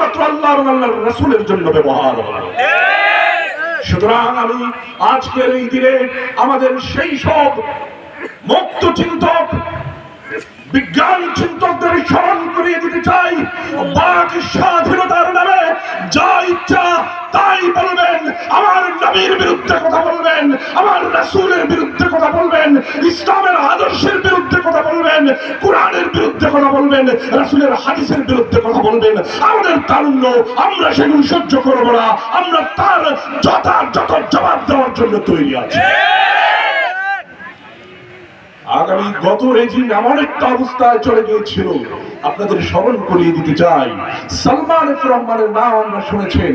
কেবলমাত্র আল্লাহ এবং আল্লাহর জন্য ব্যবহার সুতরাং আমি আজকের এই দিনে আমাদের সেই সব মুক্ত চিন্তক, বিজ্ঞান চিন্তকদের স্মরণ করিয়ে দিতে চাই। বাক স্বাধীনতার নামে যা ইচ্ছা তাই বলবেন। আমার নবীর বিরুদ্ধে কথা বলবেন, আমার রাসূলের বিরুদ্ধে কথা বলবেন, ইসলামের আদর্শের বিরুদ্ধে কথা বলবেন, কোরআনের বিরুদ্ধে কথা বলবেন, রাসুলের হাদিসের বিরুদ্ধে কথা বলবেন। আমাদের তারুণ্য, আমরা সেগুলো সহ্য করব না, আমরা তার যথাযথ জবাব দেওয়ার জন্য তৈরি আছি। আগামী গত রেজিম এমন একটা অবস্থায় চলে গিয়েছিল, আপনাদের স্মরণ করিয়ে দিতে চাই। সালমান রহমানের নাম আমরা শুনেছেন।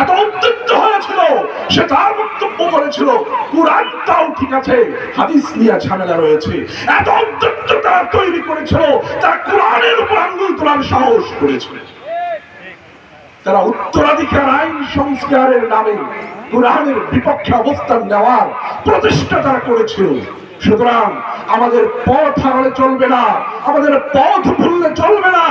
এত উদ্বিগ্ন হয়েছিল, সে তার বক্তব্য করেছিল কোরআন ঠিক আছে, হাদিস নিয়ে ঝামেলা রয়েছে। এত উদ্বিগ্ন তারা তৈরি করেছিল, তারা কোরআনের উপর আঙ্গুল তোলার সাহস করেছিল। তারা উত্তরাধিকার, আইন সংস্কারের নামে কোরআনের বিপক্ষে অবস্থান নেওয়ার প্রতিষ্ঠা তারা করেছিল। সুতরাং আমাদের পথ হারালে চলবে না, আমাদের পথ ভুললে চলবে না,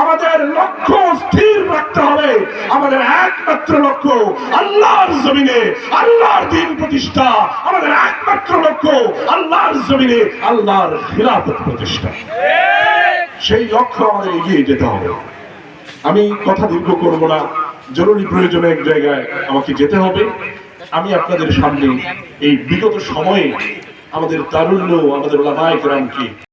আমাদের লক্ষ্য স্থির রাখতে হবে, আমাদের একমাত্র লক্ষ্য আল্লাহর জমিনে, আল্লাহর দিন প্রতিষ্ঠা, আমাদের একমাত্র লক্ষ্য আল্লাহর জমিনে, আল্লাহর খিলাফত প্রতিষ্ঠা। সেই লক্ষ্য আমাদের এগিয়ে যেতে হবে। আমি কথা দীর্ঘ করব না, জরুরি প্রয়োজনে এক জায়গায় আমাকে যেতে হবে। আমি আপনাদের সামনে এই বিগত সময়ে আমাদের তারুণ্য আমাদের ওলামায় গ্রামকে